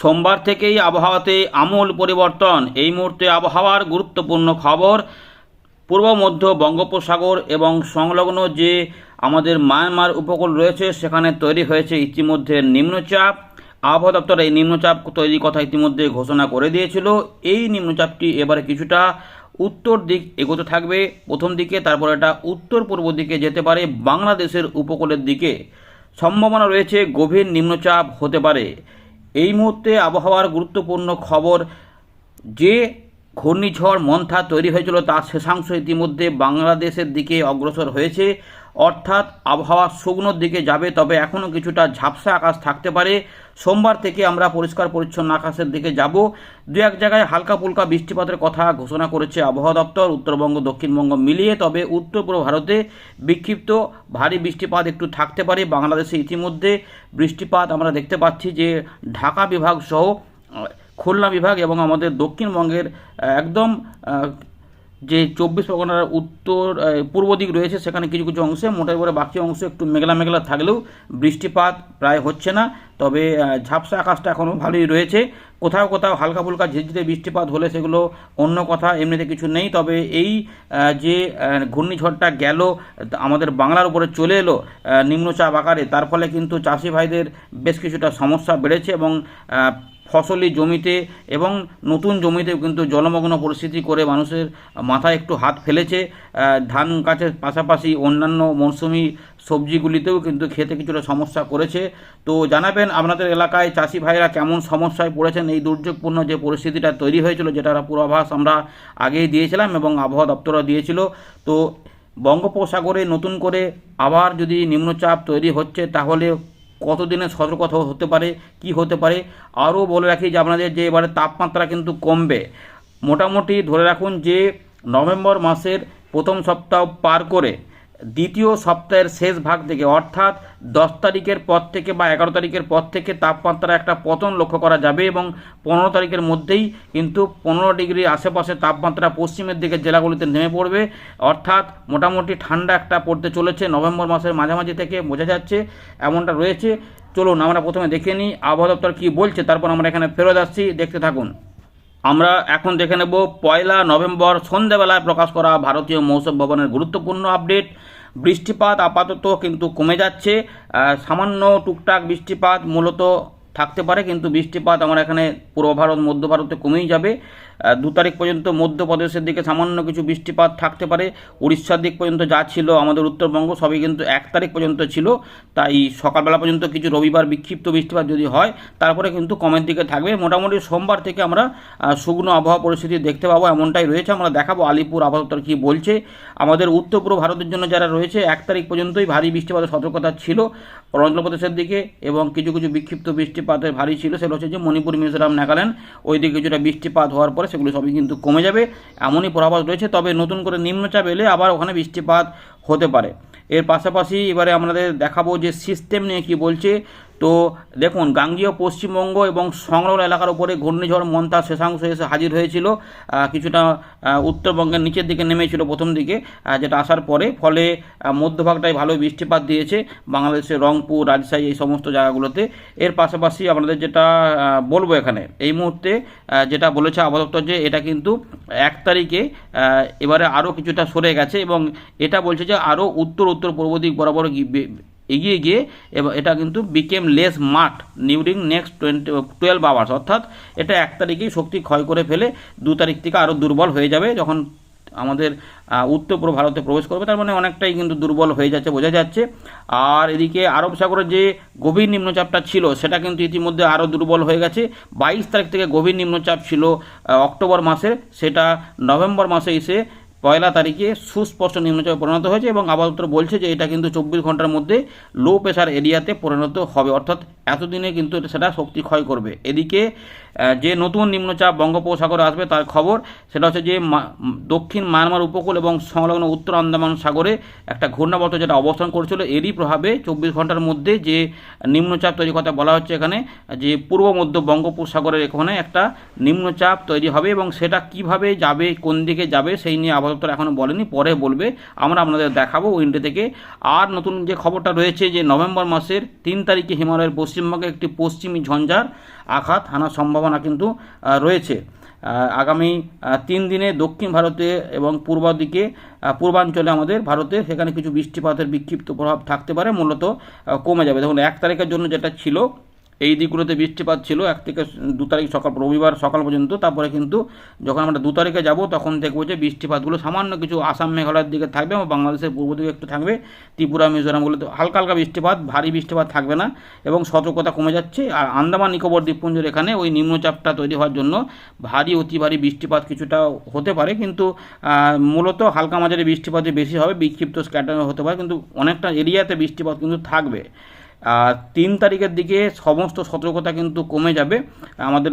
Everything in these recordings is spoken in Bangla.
সোমবার থেকেই আবহাওয়াতে আমূল পরিবর্তন। এই মুহূর্তে আবহাওয়ার গুরুত্বপূর্ণ খবর, পূর্ব মধ্য বঙ্গোপসাগর এবং সংলগ্ন যে আমাদের মায়ানমার উপকূল রয়েছে, সেখানে তৈরি হয়েছে ইতিমধ্যে নিম্নচাপ। আবহাওয়া দপ্তর এই নিম্নচাপ তৈরির কথা ইতিমধ্যে ঘোষণা করে দিয়েছিল। এই নিম্নচাপটি এবারে কিছুটা উত্তর দিক এগোতে থাকবে। প্রথম দিকে, তারপর এটা উত্তর পূর্ব দিকে যেতে পারে বাংলাদেশের উপকূলের দিকে। সম্ভাবনা রয়েছে গভীর নিম্নচাপ হতে পারে। এই মুহূর্তে আবহাওয়ার গুরুত্বপূর্ণ খবর, যে ঘূর্ণিঝড় মন্থা তৈরি হয়েছিল তার শেষাংশ ইতিমধ্যে বাংলাদেশের দিকে অগ্রসর হয়েছে। অর্থাৎ আবহাওয়া শুকনোর দিকে যাবে, তবে এখনও কিছুটা ঝাপসা আকাশ থাকতে পারে। সোমবার থেকে আমরা পরিষ্কার পরিচ্ছন্ন আকাশের দিকে যাব। দু এক জায়গায় হালকা ফুলকা বৃষ্টিপাতের কথা ঘোষণা করেছে আবহাওয়া দপ্তর, উত্তরবঙ্গ, দক্ষিণবঙ্গ মিলিয়ে, তবে উত্তর পূর্ব ভারতে বিক্ষিপ্ত ভারী বৃষ্টিপাত একটু থাকতে পারে। বাংলাদেশে ইতিমধ্যে বৃষ্টিপাত আমরা দেখতে পাচ্ছি যে ঢাকা বিভাগ সহ, খুলনা বিভাগ এবং আমাদের দক্ষিণবঙ্গের একদম যে চব্বিশ পরগনার উত্তর পূর্ব দিক রয়েছে, সেখানে কিছু কিছু অংশে মোটাই করে বাকি অংশ একটু মেঘলা মেঘলা থাকলেও বৃষ্টিপাত প্রায় হচ্ছে না। তবে ঝাপসা আকাশটা এখনও ভালোই রয়েছে। কোথাও কোথাও হালকা ফুলকা ঝিরঝিরে বৃষ্টিপাত হলে সেগুলো অন্য কথা, এমনিতে কিছু নেই। তবে এই যে ঘূর্ণিঝড়টা গেল আমাদের বাংলার উপরে চলে এলো নিম্নচাপ আকারে, তার ফলে কিন্তু চাষি ভাইদের বেশ কিছুটা সমস্যা বেড়েছে এবং ফসলি জমিতে এবং নতুন জমিতেও কিন্তু জলমগ্ন পরিস্থিতি করে মানুষের মাথায় একটু হাত ফেলেছে। ধান গাছের পাশাপাশি অন্যান্য মৌসুমি সবজিগুলিতেও কিন্তু খেতে কিছুটা সমস্যা করেছে। তো জানাবেন আপনাদের এলাকায় চাষি ভাইরা কেমন সমস্যায় পড়েছেন? এই দুর্যোগপূর্ণ যে পরিস্থিতিটা তৈরি হয়েছিল, যেটার পূর্বাভাস আমরা আগেই দিয়েছিলাম এবং আবহাওয়া দপ্তরও দিয়েছিল। তো বঙ্গোপসাগরে নতুন করে আবার যদি নিম্নচাপ তৈরি হচ্ছে, তাহলে কতদিনের সতর্কতা হতে পারে, কি হতে পারে, আরও বলে রাখি যে আপনাদের যে এবারে তাপমাত্রা কিন্তু কমবে। মোটামুটি ধরে রাখুন যে নভেম্বর মাসের প্রথম সপ্তাহ পার করে দ্বিতীয় সপ্তাহের শেষ ভাগ থেকে, অর্থাৎ দশ তারিখের পর থেকে বা এগারো তারিখের পর থেকে তাপমাত্রা একটা পতন লক্ষ্য করা যাবে এবং পনেরো তারিখের মধ্যেই কিন্তু পনেরো ডিগ্রি আশেপাশে তাপমাত্রা পশ্চিমের দিকে জেলাগুলিতে নেমে পড়বে। অর্থাৎ মোটামুটি ঠান্ডা একটা পড়তে চলেছে। নভেম্বর মাসের মাঝামাঝি থেকে বোঝা যাচ্ছে এমনটা রয়েছে। চলুন আমরা প্রথমে দেখে নিই আবহাওয়া দপ্তর কী বলছে, তারপর আমরা এখানে ফেরত আসছি। দেখতে থাকুন। আমরা এখন দেখে নেব পয়লা নভেম্বর সন্ধ্যেবেলায় প্রকাশ করা ভারতীয় মৌসুম ভবনের গুরুত্বপূর্ণ আপডেট। বৃষ্টিপাত আপাতত কিন্তু কমে যাচ্ছে। সামান্য টুকটাক বৃষ্টিপাত মূলত থাকতে পারে, কিন্তু বৃষ্টিপাত আমার এখানে পূর্ব ভারত, মধ্য ভারতে কমেই যাবে। দু তারিখ পর্যন্ত মধ্যপ্রদেশের দিকে সামান্য কিছু বৃষ্টিপাত থাকতে পারে। উড়িষ্যার দিক পর্যন্ত যা ছিল আমাদের উত্তরবঙ্গ, সবই কিন্তু এক তারিখ পর্যন্ত ছিল। তাই সকালবেলা পর্যন্ত কিছু রবিবার বিক্ষিপ্ত বৃষ্টিপাত যদি হয়, তারপরে কিন্তু কমের দিকে থাকবে। মোটামুটি সোমবার থেকে আমরা শুকনো আবহাওয়া পরিস্থিতি দেখতে পাবো, এমনটাই রয়েছে। আমরা দেখাবো আলিপুর আবহাওয়া কী বলছে। আমাদের উত্তর পূর্ব ভারতের জন্য যারা রয়েছে, এক তারিখ পর্যন্তই ভারী বৃষ্টিপাতের সতর্কতা ছিল অরুণাচল প্রদেশের দিকে এবং কিছু কিছু বিক্ষিপ্ত বৃষ্টিপাতের ভারী ছিল। সেটা হচ্ছে যে মণিপুর, মিজোরাম, নাগাল্যান্ড। ওই দিকে কিছুটা বৃষ্টিপাত হওয়ার পরে সেগুলো সবই কিন্তু কমে যাবে, এমনই পূর্বাভাস রয়েছে। তবে নতুন করে নিম্নচাপ এলে আবার ওখানে বৃষ্টিপাত হতে পারে। এর পাশাপাশি এবারে আমাদের দেখাবো যে সিস্টেম নিয়ে কি বলছে। তো দেখুন, গাঙ্গীয় পশ্চিমবঙ্গ এবং সংলগ্ন এলাকার উপরে ঘূর্ণিঝড় মন্তা শেষাংশ এসে হাজির হয়েছিল। কিছুটা উত্তরবঙ্গের নিচের দিকে নেমেছিল প্রথম দিকে যেটা আসার পরে, ফলে মধ্যভাগটায় ভালো বৃষ্টিপাত দিয়েছে বাংলাদেশের রংপুর, রাজশাহী, এই সমস্ত জায়গাগুলোতে। এর পাশাপাশি আমাদের যেটা বলব এখানে, এই মুহূর্তে যেটা বলেছে আবহাওয়া যে এটা কিন্তু এক তারিখে এবারে আরও কিছুটা সরে গেছে এবং এটা বলছে যে আরও উত্তর উত্তর পূর্ব দিক বরাবর এগিয়ে গিয়ে এবং এটা কিন্তু বিকেম লেস মাঠ during next twenty twelve hours অর্থাৎ এটা এক তারিখেই শক্তি ক্ষয় করে ফেলে, দু তারিখ থেকে আরও দুর্বল হয়ে যাবে যখন আমাদের উত্তর পূর্ব ভারতে প্রবেশ করবে। তার মানে অনেকটাই কিন্তু দুর্বল হয়ে যাচ্ছে, বোঝা যাচ্ছে। আর এদিকে আরব সাগরে যে গভীর নিম্নচাপটা ছিল, সেটা কিন্তু ইতিমধ্যে আরও দুর্বল হয়ে গেছে। বাইশ তারিখ থেকে গভীর নিম্নচাপ ছিল অক্টোবর মাসে সেটা নভেম্বর মাসে এসে পয়লা তারিখে সুস্পষ্ট নিম্নচাপে পরিণত হয়েছে এবং দপ্তর বলছে যে এটা কিন্তু চব্বিশ ঘণ্টার মধ্যে লো প্রেশার এরিয়াতে পরিণত হবে। অর্থাৎ এতদিনে কিন্তু এটা- সেটা শক্তি ক্ষয় করবে। এদিকে যে নতুন নিম্নচাপ বঙ্গোপসাগরে আসবে তার খবর, সেটা হচ্ছে যে দক্ষিণ মায়ানমার উপকূল এবং সংলগ্ন উত্তর আন্দামান সাগরে একটা ঘূর্ণাবর্ত যেটা অবস্থান করছিল, এরই প্রভাবে চব্বিশ ঘণ্টার মধ্যে যে নিম্নচাপ তৈরির কথা বলা হচ্ছে এখানে, যে পূর্ব মধ্য বঙ্গোপসাগরের এখানে একটা নিম্নচাপ তৈরি হবে এবং সেটা কীভাবে যাবে, কোন দিকে যাবে, সেই নিয়ে আবহাওয়া আবহাওয়া এখনও বলেনি, পরে বলবে। আমরা আপনাদের দেখাবো উইন্ডো থেকে। আর নতুন যে খবরটা রয়েছে যে নভেম্বর মাসের তিন তারিখে হিমালয়ের পশ্চিমবঙ্গে একটি পশ্চিমী ঝঞ্ঝার আঘাত হানার সম্ভাবনা কিন্তু রয়েছে। আগামী তিন দিনে দক্ষিণ ভারতে এবং পূর্ব দিকে পূর্বাঞ্চলে আমাদের ভারতে সেখানে কিছু বৃষ্টিপাতের বিক্ষিপ্ত প্রভাব থাকতে পারে, মূলত কমে যাবে। দেখুন, এক তারিখের জন্য যেটা ছিল এই দিকগুলোতে বৃষ্টিপাত ছিল, এক থেকে দু তারিখ সকাল, রবিবার সকাল পর্যন্ত। তারপরে কিন্তু যখন আমরা দু তারিখে যাব, তখন দেখব যে বৃষ্টিপাতগুলো সামান্য কিছু আসাম মেঘালয়ের দিকে থাকবে, এবং বাংলাদেশের পূর্ব দিকে একটু থাকবে, ত্রিপুরা মিজোরামগুলোতে হালকা হালকা বৃষ্টিপাত, ভারী বৃষ্টিপাত থাকবে না, এবং সতর্কতা কমে যাচ্ছে। আর আন্দামান, নিকোবর দ্বীপপুঞ্জের এখানে ওই নিম্নচাপটা তৈরি হওয়ার জন্য ভারী, অতি ভারী বৃষ্টিপাত কিছুটা হতে পারে, কিন্তু মূলত হালকা মাঝারি বৃষ্টিপাতই বেশি হবে, বিক্ষিপ্ত স্ক্যাটার হতে পারে, কিন্তু অনেকটা এরিয়াতে বৃষ্টিপাত কিন্তু থাকবে। তিন তারিখের দিকে সমস্ত সতর্কতা কিন্তু কমে যাবে। আমাদের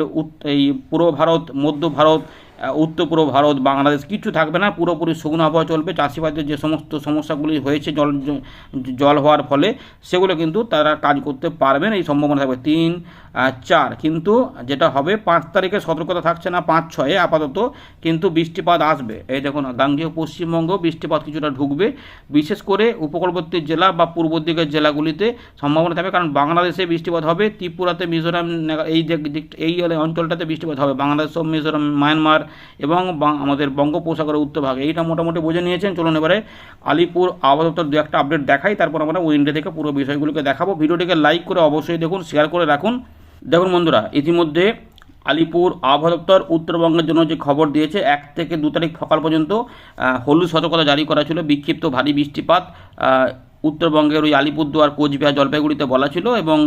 এই পূর্ব ভারত মধ্য ভারত উত্তর পূর্ব ভারত, বাংলাদেশ, কিছু থাকবে না, পুরোপুরি শুকনো আবহাওয়া চলবে। চাষিবাদের যে সমস্ত সমস্যাগুলি হয়েছে, জল জল হওয়ার ফলে, সেগুলো কিন্তু তারা কাজ করতে পারবেন এই সম্ভাবনা থাকবে। তিন চার, কিন্তু যেটা হবে, পাঁচ তারিখে সতর্কতা থাকছে না, পাঁচ, ছয়ে আপাতত, কিন্তু বৃষ্টিপাত আসবে। এই দেখুন, গাঙ্গেয় পশ্চিমবঙ্গ বৃষ্টিপাত কিছুটা ঢুকবে। বিশেষ করে উপকূলবর্তী জেলা বা পূর্ব দিকের জেলাগুলিতে সম্ভাবনা থাকবে, কারণ বাংলাদেশে বৃষ্টিপাত হবে, ত্রিপুরাতে, মিজোরাম এই এই অঞ্চলটাতে বৃষ্টিপাত হবে। বাংলাদেশ মিজোরাম, মায়ানমার এবং আমাদের বঙ্গোপসাগরের উত্তর ভাগে। এইটা মোটামুটি বুঝে নিয়েছেন। চলুন এবারে আলিপুর আবহাওয়া দপ্তর দু একটা আপডেট দেখাই, তারপর আমরা উইন্ডো থেকে পুরো বিষয়গুলোকে দেখাবো। ভিডিওটিকে লাইক করে অবশ্যই দেখুন শেয়ার করে রাখুন। দেখুন বন্ধুরা, ইতিমধ্যে আলিপুর আবহাওয়া দপ্তর উত্তরবঙ্গের জন্য যে খবর দিয়েছে, এক থেকে দু তারিখ সকাল পর্যন্ত হলুদ সতর্কতা জারি করা ছিল। বিক্ষিপ্ত ভারী বৃষ্টিপাত উত্তরবঙ্গের ওই আলিপুরদুয়ার, কোচবিহার জলপাইগুড়িতে বলা ছিল এবং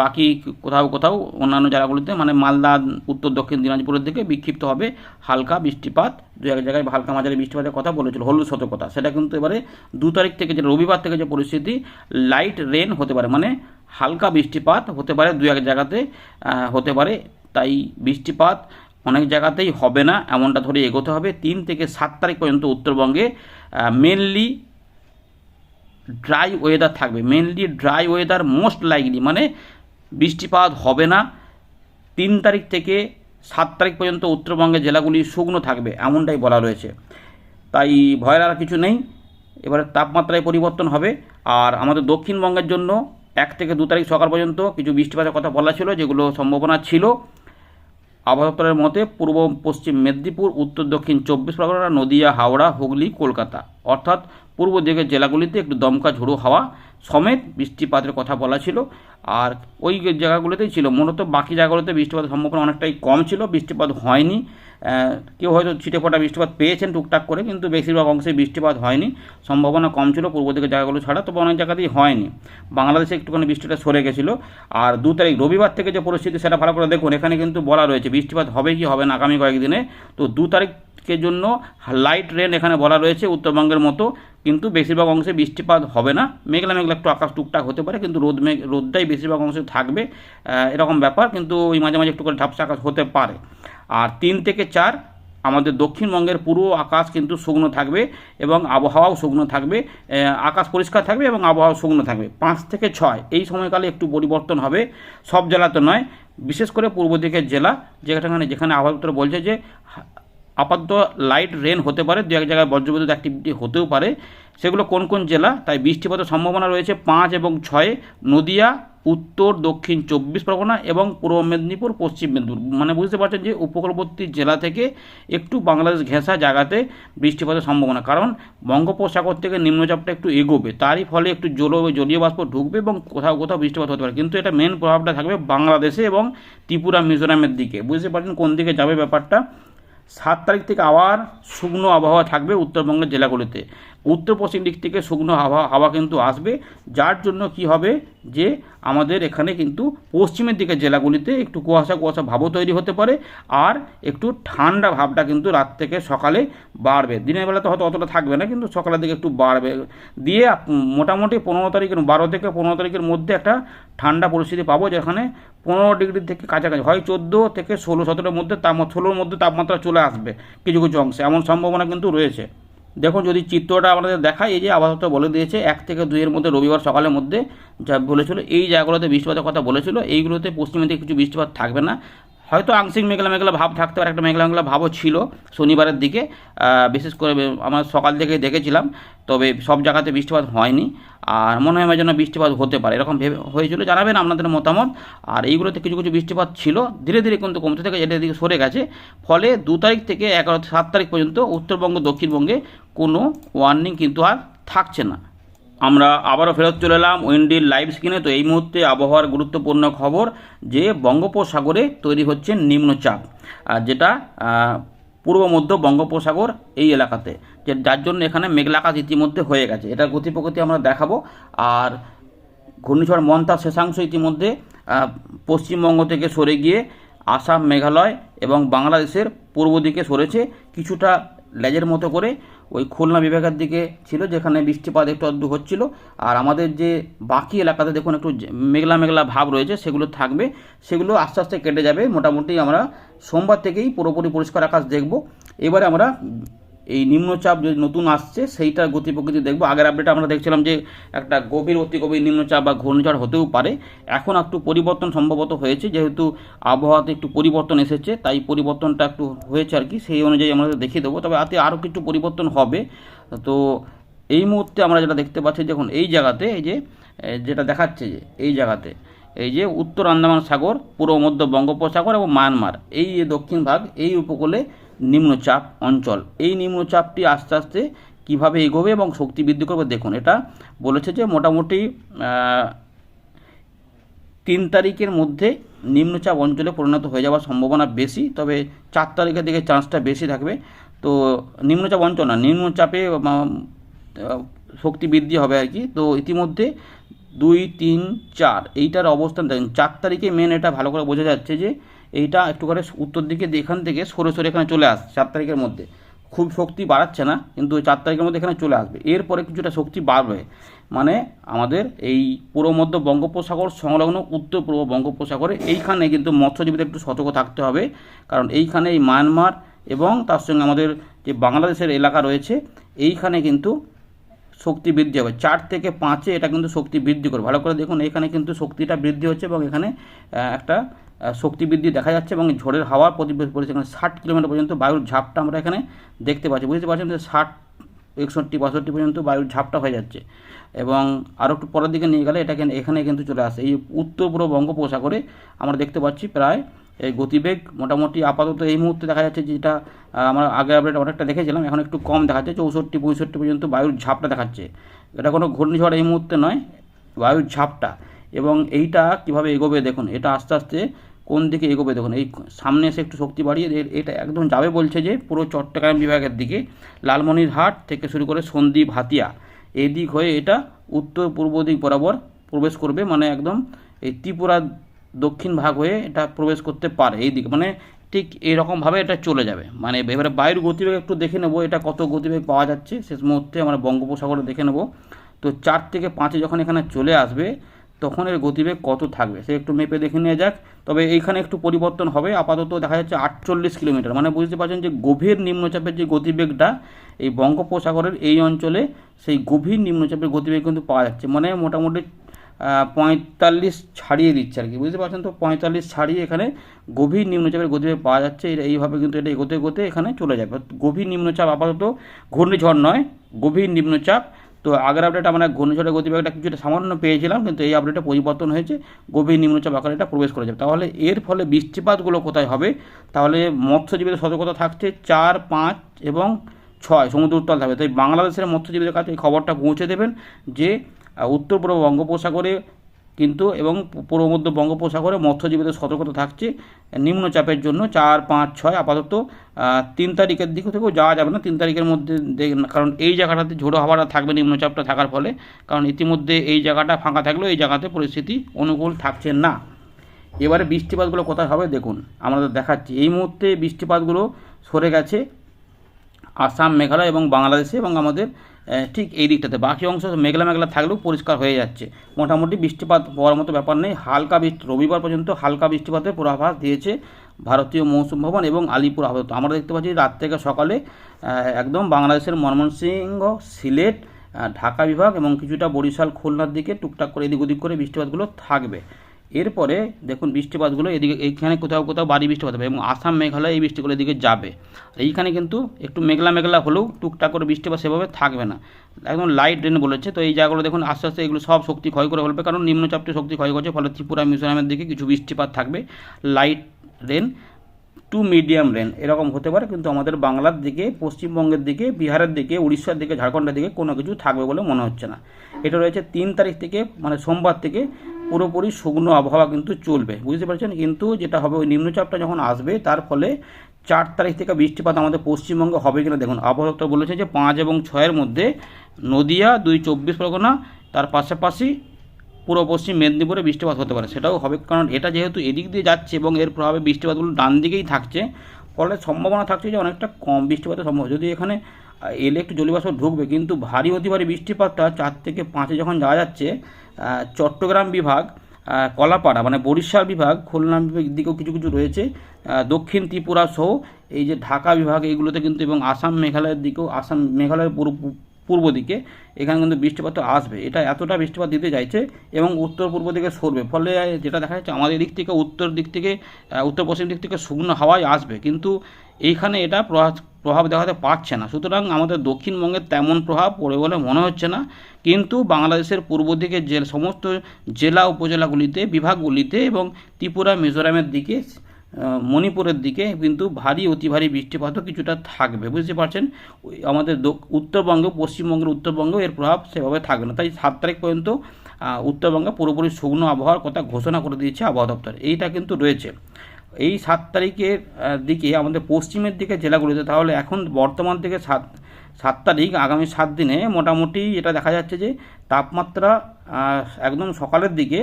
বাকি কোথাও কোথাও অন্যান্য জায়গাগুলিতে মানে মালদা, উত্তর, দক্ষিণ দিনাজপুরের দিকে বিক্ষিপ্ত হবে হালকা বৃষ্টিপাত। দু এক জায়গায় হালকা মাঝারি বৃষ্টিপাতের কথা বলেছিল, হলুদ সতর্কতা। সেটা কিন্তু এবারে দু তারিখ থেকে যে রবিবার থেকে যে পরিস্থিতি লাইট রেন হতে পারে মানে হালকা বৃষ্টিপাত হতে পারে দু এক জায়গাতে হতে পারে। তাই বৃষ্টিপাত অনেক জায়গাতেই হবে না, এমনটা ধরে এগোতে হবে। তিন থেকে সাত তারিখ পর্যন্ত উত্তরবঙ্গে মেনলি ড্রাই ওয়েদার থাকবে। Mainly dry weather most likely মানে বৃষ্টিপাত হবে না। তিন তারিখ থেকে সাত তারিখ পর্যন্ত উত্তরবঙ্গের জেলাগুলি শুকনো থাকবে এমনটাই বলা রয়েছে। তাই ভয়ের আর কিছু নেই। এবারে তাপমাত্রায় পরিবর্তন হবে। আর আমাদের দক্ষিণবঙ্গের জন্য এক থেকে দু তারিখ সকাল পর্যন্ত কিছু বৃষ্টিপাতের কথা বলা ছিল, যেগুলো সম্ভাবনা ছিল। আবহাওয়া মতে পূর্ব পশ্চিম মেদিনীপুর, উত্তর দক্ষিণ চব্বিশ পরগনা, নদিয়া, হাওড়া, হুগলি, কলকাতা। অর্থাৎ পূর্ব দিকের জেলাগুলিতে একটু দমকা ঝোড়ো হাওয়া সমেত বৃষ্টিপাতের কথা বলা ছিল। আর ওই জায়গাগুলোতেই ছিল। মূলত বাকি জায়গাগুলোতে বৃষ্টিপাতের সম্ভাবনা অনেকটাই কম ছিল। বৃষ্টিপাত হয়নি। কেউ হয়তো ছিটে ফোটা বৃষ্টিপাত পেয়েছেন টুকটাক করে, কিন্তু বেশিরভাগ অংশে বৃষ্টিপাত হয়নি। সম্ভাবনা কম ছিল, পূর্ব দিকের জায়গাগুলো ছাড়া, তবে অনেক জায়গাতেই হয়নি। বাংলাদেশে একটুখানি বৃষ্টিটা সরে গেছিল। আর দু তারিখ রবিবার থেকে যে পরিস্থিতি, সেটা ভালো করে দেখুন, এখানে কিন্তু বলা রয়েছে বৃষ্টিপাত হবে কি হবে না আগামী কয়েকদিনে। তো দু তারিখের জন্য লাইট রেন এখানে বলা রয়েছে উত্তরবঙ্গের মতো, কিন্তু বেশিরভাগ অংশে বৃষ্টিপাত হবে না। মেঘলা মেঘলা একটু আকাশ টুকটাক হতে পারে, কিন্তু রোদ মেঘ, রোদটাই বেশিরভাগ অংশে থাকবে এরকম ব্যাপার, কিন্তু ওই মাঝে মাঝে একটু করে ঝাপসা আকাশ হতে পারে। আর তিন থেকে চার আমাদের দক্ষিণবঙ্গের পুরো আকাশ কিন্তু শুকনো থাকবে এবং আবহাওয়াও শুকনো থাকবে আকাশ পরিষ্কার থাকবে এবং আবহাওয়া শুকনো থাকবে। পাঁচ থেকে ছয়, এই সময়কালে একটু পরিবর্তন হবে, সব জেলা তো নয়, বিশেষ করে পূর্ব দিকের জেলা, যেখানে যেখানে আবহাওয়া বলছে যে, আপাতত লাইট রেন হতে পারে, দু এক জায়গায় বজ্রবিদ্যুৎ অ্যাক্টিভিটি হতেও পারে। সেগুলো কোন কোন জেলা? তাই বৃষ্টিপাতের সম্ভাবনা রয়েছে পাঁচ এবং ছয়ে, নদিয়া উত্তর, দক্ষিণ চব্বিশ পরগনা এবং পূর্ব মেদিনীপুর, পশ্চিম মেদিনীপুর। মানে বুঝতে পারছেন যে উপকূলবর্তী জেলা থেকে একটু বাংলাদেশ ঘেঁষা জায়গাতে বৃষ্টিপাতের সম্ভাবনা। কারণ বঙ্গোপসাগর থেকে নিম্নচাপটা একটু এগোবে, তারই ফলে একটু জল, জলীয় বাষ্প ঢুকবে এবং কোথাও কোথাও বৃষ্টিপাত হতে পারে। কিন্তু এটা মেন প্রভাবটা থাকবে বাংলাদেশে এবং ত্রিপুরা, মিজোরামের দিকে। বুঝতে পারছেন কোন দিকে যাবে ব্যাপারটা? সাত তারিখ থেকে আবার শুকনো আবহাওয়া থাকবে উত্তরবঙ্গের জেলাগুলিতে। উত্তর পশ্চিম দিক থেকে শুকনো হাওয়া হাওয়া কিন্তু আসবে। যার জন্য কি হবে যে আমাদের এখানে কিন্তু পশ্চিমের দিকে জেলাগুলিতে একটু কুয়াশা কুয়াশা ভাবও তৈরি হতে পারে আর একটু ঠান্ডা ভাবটা কিন্তু রাত থেকে সকালে বাড়বে। দিনের বেলা তো হয়তো অতটা থাকবে না, কিন্তু সকালের দিকে একটু বাড়বে। দিয়ে মোটামুটি পনেরো তারিখের, বারো থেকে পনেরো তারিখের মধ্যে একটা ঠান্ডা পরিস্থিতি পাবো, যেখানে পনেরো ডিগ্রি থেকে কাছাকাছি, হয় চোদ্দ থেকে ষোলো, সতেরোর মধ্যে তাপমাত্রা ষোলোর মধ্যে তাপমাত্রা চলে আসবে কিছু কিছু অংশে। এমন সম্ভাবনা কিন্তু রয়েছে। দেখুন, যদি চিত্রটা আমাদের দেখায় এই যে আবহাওয়া বলে দিয়েছে, এক থেকে দুইয়ের মধ্যে রবিবার সকালের মধ্যে যা বলেছিল, এই জায়গাগুলোতে বৃষ্টিপাতের কথা বলেছিল, এইগুলোতে পশ্চিমের দিকে কিছু বৃষ্টিপাত থাকবে না। হয়তো আংশিক মেঘলা মেঘলা ভাব থাকতে পারে, একটা মেঘলা মেঘলা ভাবও ছিল শনিবারের দিকে। বিশেষ করে আমার সকাল থেকে দেখেছিলাম, তবে সব জায়গাতে বৃষ্টিপাত হয়নি। আর মনে হয় আমার জন্য বৃষ্টিপাত হতে পারে, এরকম ভেবে হয়েছিল, জানাবেন আপনাদের মতামত। আর এইগুলোতে কিছু কিছু বৃষ্টিপাত ছিল, ধীরে ধীরে কিন্তু কমতে থেকে এটার দিকে সরে গেছে। ফলে দু তারিখ থেকে এগারো সাত তারিখ পর্যন্ত উত্তরবঙ্গ, দক্ষিণবঙ্গে কোনো ওয়ার্নিং কিন্তু আর থাকছে না। আমরা আবারও ফেরত চলে এলাম উইন্ডির লাইভ স্ক্রিনে। তো এই মুহূর্তে আবহাওয়ার গুরুত্বপূর্ণ খবর যে বঙ্গোপসাগরে তৈরি হচ্ছে নিম্নচাপ যেটা পূর্ব মধ্য বঙ্গোপসাগর এই এলাকাতে, যে যার জন্য এখানে মেঘলাকাশ ইতিমধ্যে হয়ে গেছে। এটা গতি প্রকৃতি আমরা দেখাবো। আর ঘূর্ণিঝড় মন্তা শেষাংশ ইতিমধ্যে পশ্চিমবঙ্গ থেকে সরে গিয়ে আসাম, মেঘালয় এবং বাংলাদেশের পূর্ব দিকে সরেছে। কিছুটা লেজের মতো করে ওই খুলনা বিভাগের দিকে ছিল, যেখানে বৃষ্টিপাত একটু অদ্ভু হচ্ছিল। আর আমাদের যে বাকি এলাকাতে দেখুন একটু মেঘলা মেঘলা ভাব রয়েছে, সেগুলো থাকবে। সেগুলো আস্তে আস্তে কেটে যাবে। মোটামুটি আমরা সোমবার থেকেই পুরোপুরি পরিষ্কার আকাশ দেখব। এবারে আমরা এই নিম্নচাপ যে নতুন আসছে সেইটার গতি প্রকৃতি দেখব। আগের আপডেটে আমরা দেখছিলাম যে একটা গভীর, অতি গভীর নিম্নচাপ বা ঘূর্ণিঝড় হতেও পারে। এখন একটু পরিবর্তন সম্ভবত হয়েছে, যেহেতু আবহাওয়াতে একটু পরিবর্তন এসেছে, তাই পরিবর্তনটা একটু হয়েছে আর কি, সেই অনুযায়ী আমরা দেখিয়ে দেবো। তবে আতে আরও কিছু পরিবর্তন হবে। তো এই মুহূর্তে আমরা যেটা দেখতে পাচ্ছি, দেখুন, এই জায়গাতে, এই যে যেটা দেখাচ্ছে যে, এই জায়গাতে, এই যে উত্তর আন্দামান সাগর, পূর্ব মধ্য বঙ্গোপসাগর এবং মায়ানমার, এই দক্ষিণ ভাগ, এই উপকূলে নিম্নচাপ অঞ্চল। এই নিম্নচাপটি আস্তে আস্তে কীভাবে এগোবে এবং শক্তি বৃদ্ধি করবে দেখুন, এটা বলেছে যে মোটামুটি তিন তারিখের মধ্যে নিম্নচাপ অঞ্চলে পরিণত হয়ে যাওয়ার সম্ভাবনা বেশি, তবে চার তারিখের দিকে চান্সটা বেশি থাকবে। তো নিম্নচাপ অঞ্চল না, নিম্নচাপে শক্তি বৃদ্ধি হবে আর কি। তো ইতিমধ্যে দুই, তিন, চার, এইটার অবস্থান দেখেন, চার তারিখে মেন এটা ভালো করে বোঝা যাচ্ছে যে এইটা একটু করে উত্তর দিকে এখান থেকে সরে সরে এখানে চলে আসছে, চার তারিখের মধ্যে। খুব শক্তি বাড়াচ্ছে না, কিন্তু চার তারিখের মধ্যে এখানে চলে আসবে। এরপরে কিছুটা শক্তি বাড়বে মানে আমাদের এই পূর্ব মধ্য বঙ্গোপসাগর সংলগ্ন উত্তর পূর্ব বঙ্গোপসাগরে, এইখানে কিন্তু মৎস্যজীবীদের একটু সতর্ক থাকতে হবে, কারণ এইখানে এই মায়ানমার এবং তার সঙ্গে আমাদের যে বাংলাদেশের এলাকা রয়েছে, এইখানে কিন্তু শক্তি বৃদ্ধি হবে। চার থেকে পাঁচে এটা কিন্তু শক্তি বৃদ্ধি করবে। ভালো করে দেখুন, এখানে কিন্তু শক্তিটা বৃদ্ধি হচ্ছে এবং এখানে একটা শক্তি বৃদ্ধি দেখা যাচ্ছে এবং ঝড়ের হাওয়া প্রতি পড়েছে এখানে ষাট কিলোমিটার পর্যন্ত বায়ুর ঝাপটা আমরা এখানে দেখতে পাচ্ছি। বুঝতে পারছেন যে ষাট, একষট্টি, বাষট্টি পর্যন্ত বায়ুর ঝাপটা হয়ে যাচ্ছে এবং আরও একটু পরের দিকে নিয়ে গেলে এটাকে এখানে কিন্তু চলে আসে এই উত্তর পূর্ব বঙ্গোপসাগরে আমরা দেখতে পাচ্ছি প্রায় এই গতিবেগ মোটামুটি আপাতত এই মুহূর্তে দেখা যাচ্ছে যেটা আমরা আগে আপডেট অনেকটা দেখেছিলাম, এখন একটু কম দেখাচ্ছে চৌষট্টি, পঁয়ষট্টি পর্যন্ত বায়ুর ঝাপটা দেখাচ্ছে। এটা কোনো ঘূর্ণিঝড় এই মুহূর্তে নয়, বায়ুর ঝাপটা। এবং এইটা কীভাবে এগোবে দেখুন, এটা আস্তে আস্তে কোন দিকে এগোবে? দেখুন, এই সামনে এসে একটু শক্তি বাড়িয়ে এটা একদম যাবে বলছে যে পুরো চট্টগ্রাম বিভাগের দিকে। লালমনিরহাট থেকে শুরু করে সন্দ্বীপ, হাতিয়া এই দিক হয়ে এটা উত্তর পূর্ব দিক বরাবর প্রবেশ করবে। মানে একদম এই ত্রিপুরা দক্ষিণ ভাগ হয়ে এটা প্রবেশ করতে পারে এই দিকে মানে ঠিক এইরকমভাবে এটা চলে যাবে। মানে এবারে বায়ুর গতিবেগ একটু দেখে নেব এটা কত গতিবেগ পাওয়া যাচ্ছে। শেষ মুহূর্তে আমরা বঙ্গোপসাগরে দেখে নেব। তো চার থেকে পাঁচে যখন এখানে চলে আসবে তখন এর গতিবেগ কত থাকবে? সে একটু মেপে দেখে নেওয়া যাক। তবে এইখানে একটু পরিবর্তন হবে। আপাতত দেখা যাচ্ছে আটচল্লিশ কিলোমিটার। মানে বুঝতে পারছেন যে গভীর নিম্নচাপের যে গতিবেগটা এই বঙ্গোপসাগরের এই অঞ্চলে, সেই গভীর নিম্নচাপের গতিবেগ কিন্তু পাওয়া যাচ্ছে। মানে মোটামুটি পঁয়তাল্লিশ ছাড়িয়ে দিচ্ছে আর কি। বুঝতে পারছেন তো? পঁয়তাল্লিশ ছাড়িয়ে এখানে গভীর নিম্নচাপের গতিবেগ পাওয়া যাচ্ছে। এটা এইভাবে কিন্তু এটা এগোতে এগোতে এখানে চলে যাবে। গভীর নিম্নচাপ আপাতত ঘূর্ণিঝড় নয়, গভীর নিম্নচাপ তো আগের আপডেট আমরা ঘূর্ণিঝড়ের গতিবেগটা কিছুটা সামান্য পেয়েছিলাম, কিন্তু এই আপডেটে পরিবর্তন হয়েছে। গভীর নিম্নচাপ আকারে এটা প্রবেশ করে যাবে তাহলে এর ফলে বৃষ্টিপাতগুলো কোথায় হবে? তাহলে মৎস্যজীবীদের সতর্কতা থাকছে চার, পাঁচ এবং ছয় সমুদ্র থাকবে তাই বাংলাদেশের মৎস্যজীবীদের কাছে এই খবরটা পৌঁছে দেবেন যে উত্তর পূর্ব বঙ্গোপসাগরে কিন্তু এবং পূর্ব মধ্য বঙ্গোপসাগরে মৎস্যজীবীদের সতর্কতা থাকছে। নিম্নচাপের জন্য চার, পাঁচ, ছয় আপাতত তিন তারিখের দিক থেকেও যাওয়া যাবে না। তিন তারিখের মধ্যে কারণ এই জায়গাটাতে ঝোড়ো হাওয়াটা থাকবে নিম্নচাপটা থাকার ফলে। কারণ ইতিমধ্যে এই জায়গাটা ফাঁকা থাকলেও এই জায়গাতে পরিস্থিতি অনুকূল থাকছে না। এবারে বৃষ্টিপাতগুলো কোথায় হবে দেখুন। আমাদের দেখাচ্ছি। এই মুহূর্তে বৃষ্টিপাতগুলো সরে গেছে। আসাম, মেঘালয় এবং বাংলাদেশে এবং আমাদের ঠিক এই দিকটাতে। বাকি অংশ মেঘলা মেঘলা থাকলেও পরিষ্কার হয়ে যাচ্ছে। মোটামুটি বৃষ্টিপাত হওয়ার মতো ব্যাপার নেই। হালকা বৃষ্টি, রবিবার পর্যন্ত হালকা বৃষ্টিপাতের পূর্বাভাস দিয়েছে ভারতীয় মৌসুম ভবন এবং আলিপুর আবহাওয়া আমরা দেখতে পাচ্ছি রাত থেকে সকালে একদম বাংলাদেশের ময়মনসিংহ, সিলেট ঢাকা বিভাগ এবং কিছুটা বরিশাল, খুলনার দিকে টুকটাক করে এদিক ওদিক করে বৃষ্টিপাতগুলো থাকবে। এরপরে দেখুন বৃষ্টিপাতগুলো এদিকে এইখানে কোথাও কোথাও বাড়ি বৃষ্টিপাত হবে এবং আসাম, মেঘালয় এই বৃষ্টিগুলো এদিকে যাবে। আর এইখানে কিন্তু একটু মেঘলা মেঘলা হলেও টুকটাক করে বৃষ্টিপাত সেভাবে থাকবে না। একদম লাইট রেন বলেছে, তো এই জায়গাগুলো দেখুন আস্তে আস্তে এগুলো সব শক্তি ক্ষয় করে ফেলবে, কারণ নিম্নচাপটি শক্তি ক্ষয় করছে, ফলে ত্রিপুরা, মিজোরামের দিকে কিছু বৃষ্টিপাত থাকবে। Light rain to medium rain এরকম হতে পারে, কিন্তু আমাদের বাংলার দিকে, পশ্চিমবঙ্গের দিকে, বিহারের দিকে, উড়িষ্যার দিকে, ঝাড়খণ্ডের দিকে কোনো কিছু থাকবে বলে মনে হচ্ছে না। এটা রয়েছে তিন তারিখ থেকে মানে সোমবার থেকে পুরোপুরি শুকনো আবহাওয়া কিন্তু চলবে। বুঝতে পারছেন? কিন্তু যেটা হবে, ওই নিম্নচাপটা যখন আসবে, তার ফলে চার তারিখ থেকে বৃষ্টিপাত আমাদের পশ্চিমবঙ্গে হবে কিনা দেখুন। আবহাওয়া দপ্তর বলেছে যে পাঁচ এবং ছয়ের মধ্যে নদিয়া, দুই চব্বিশ পরগনা, তার পাশাপাশি পূর্ব পশ্চিম মেদিনীপুরে বৃষ্টিপাত হতে পারে। সেটাও হবে কারণ এটা যেহেতু এদিক দিয়ে যাচ্ছে এবং এর প্রভাবে বৃষ্টিপাতগুলো ডান দিকেই থাকছে, ফলে সম্ভাবনা থাকছে যে অনেকটা কম বৃষ্টিপাতের সম্ভব যদি এখানে এলে একটু জলীয়বাষ্প ঢুকবে, কিন্তু ভারী অতি ভারী বৃষ্টিপাতটা চার থেকে পাঁচে যখন যাওয়া যাচ্ছে চট্টগ্রাম বিভাগ কলাপাড়া মানে বরিশাল বিভাগ, খুলনা বিভাগ দিকেও কিছু কিছু রয়েছে। দক্ষিণ ত্রিপুরা সহ এই যে ঢাকা বিভাগ এইগুলোতে কিন্তু এবং আসাম মেঘালয়ের দিকেও, আসাম মেঘালয়ের পূর্ব পূর্ব দিকে, এখানে কিন্তু বৃষ্টিপাত আসবে। এটা এতটা বৃষ্টিপাত দিতে চাইছে এবং উত্তর পূর্ব দিকে সরবে। ফলে যেটা দেখা যাচ্ছে, আমাদের দিক থেকে উত্তর দিক থেকে উত্তর পশ্চিম দিক থেকে শুকনো হাওয়াই আসবে। কিন্তু এইখানে এটা প্রভাব প্রভাব দেখাতে পারছে না। সুতরাং আমাদের দক্ষিণবঙ্গের তেমন প্রভাব পড়ে বলে মনে হচ্ছে না। কিন্তু বাংলাদেশের পূর্ব দিকে যে সমস্ত জেলা, উপজেলাগুলিতে, বিভাগগুলিতে এবং ত্রিপুরা, মিজোরামের দিকে মণিপুরের দিকে কিন্তু ভারী, অতি ভারী বৃষ্টিপাতও কিছুটা থাকবে, বুঝতে পারছেন? আমাদের উত্তরবঙ্গ, পশ্চিমবঙ্গের উত্তরবঙ্গেও এর প্রভাব সেভাবে থাকবে না। তাই সাত তারিখ পর্যন্ত উত্তরবঙ্গে পুরোপুরি শুকনো আবহাওয়ার কথা ঘোষণা করে দিয়েছে আবহাওয়া দপ্তর। এইটা কিন্তু রয়েছে। এই সাত তারিখের দিকে আমাদের পশ্চিমের দিকে জেলাগুলিতে তাহলে এখন বর্তমান থেকে সাত সাত তারিখ, আগামী সাত দিনে মোটামুটি এটা দেখা যাচ্ছে যে, তাপমাত্রা একদম সকালের দিকে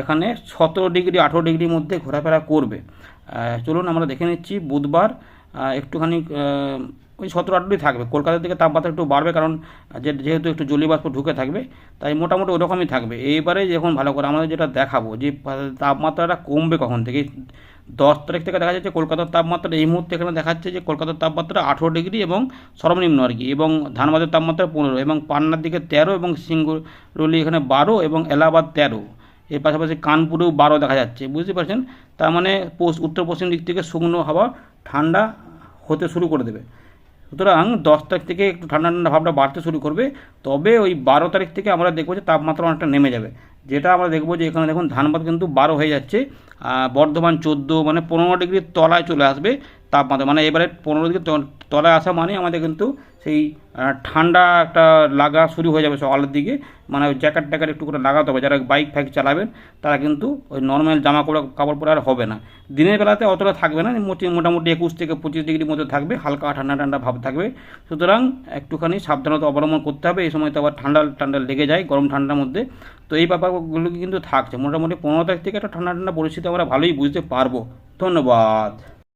এখানে সতেরো ডিগ্রি, আঠেরো ডিগ্রির মধ্যে ঘোরাফেরা করবে। চলুন আমরা দেখে নিচ্ছি, বুধবার একটুখানি ওই সতেরো আঠেরোই থাকবে। কলকাতার দিকে তাপমাত্রা একটু বাড়বে, কারণ যে, যেহেতু একটু জলীয়বাষ্প ঢুকে থাকবে, তাই মোটামুটি ওরকমই থাকবে। এইবারে যখন ভালো করে আমাদের যেটা দেখাবো, যে তাপমাত্রাটা কমবে কখন থেকে? দশ তারিখ থেকে দেখা যাচ্ছে, কলকাতার তাপমাত্রা এই মুহূর্তে এখানে দেখাচ্ছে যে, কলকাতার তাপমাত্রা আঠেরো ডিগ্রি এবং সর্বনিম্ন আর কি, এবং ধানবাদের তাপমাত্রা পনেরো, এবং পান্নার দিকে তেরো, এবং সিঙ্গুরলি এখানে বারো, এবং এলাহাবাদ তেরো। এর পাশাপাশি কানপুরেও বারো দেখা যাচ্ছে, বুঝতে পারছেন? তার মানে উত্তর পশ্চিম দিক থেকে শুকনো হাওয়া, ঠান্ডা হতে শুরু করে দেবে। সুতরাং দশ তারিখ থেকে একটু ঠান্ডা ঠান্ডা ভাবটা বাড়তে শুরু করবে। তবে ওই বারো তারিখ থেকে আমরা দেখব যে তাপমাত্রা অনেকটা নেমে যাবে। যেটা আমরা দেখব যে এখানে দেখুন ধানবাদ কিন্তু বারো হয়ে যাচ্ছে বর্ধমান চোদ্দ মানে পনেরো ডিগ্রির তলায় চলে আসবে তাপমাত্রা মানে এবারে পনেরো ডিগ্রি তলায় আসা মানে আমাদের কিন্তু সেই ঠান্ডা একটা লাগা শুরু হয়ে যাবে সকালের দিকে মানে ওই জ্যাকেট ট্যাকেট একটু করে লাগাতে হবে, যারা বাইক ফাইক চালাবেন তারা কিন্তু ওই নর্মাল জামা কাপড় কাপড় পরে আর হবে না। দিনের বেলাতে অতটা থাকবে না, মোটি- মোটামুটি একুশ থেকে পঁচিশ ডিগ্রির মধ্যে থাকবে, হালকা ঠান্ডা ঠান্ডা ভাব থাকবে। সুতরাং একটুখানি সাবধানতা অবলম্বন করতে হবে, এই সময় তো আবার ঠান্ডা ঠান্ডা লেগে যায়, গরম ঠান্ডার মধ্যে। তো এই ব্যাপারগুলো কিন্তু থাকছে। মোটামুটি পনেরো তারিখ থেকে একটা ঠান্ডা ঠান্ডা পরিস্থিতি আমরা ভালোই বুঝতে পারব। ধন্যবাদ।